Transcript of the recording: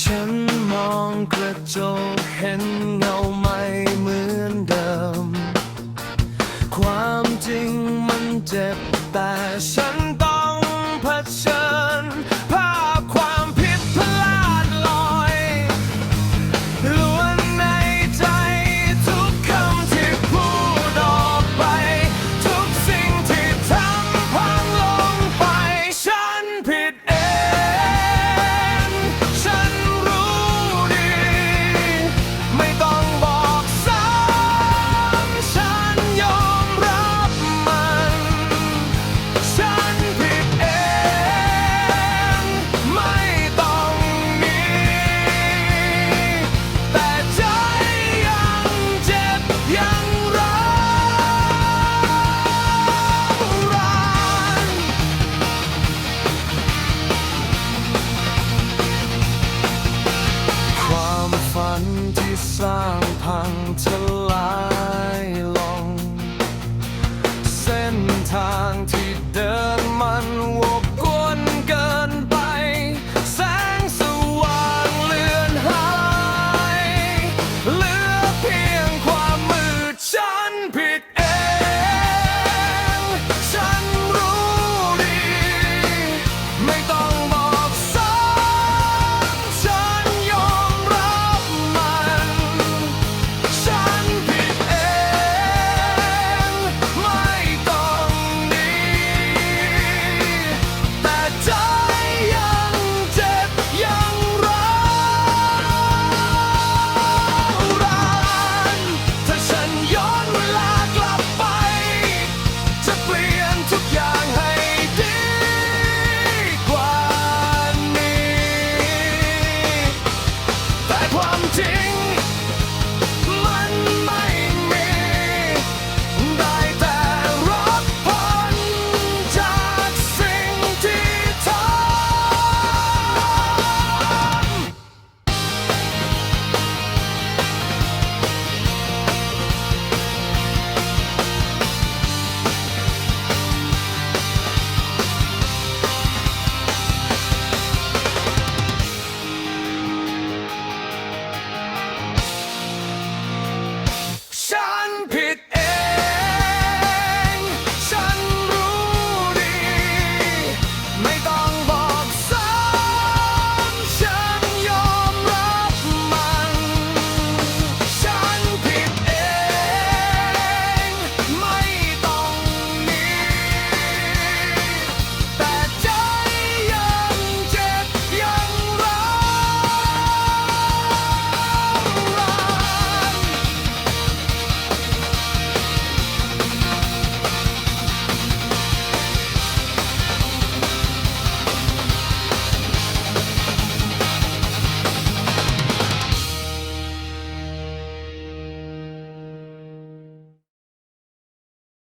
ฉันมองกระจกเห็นเงาไม่เหมือนเดิม ความจริงมันเจ็บแต่ฉัน Shut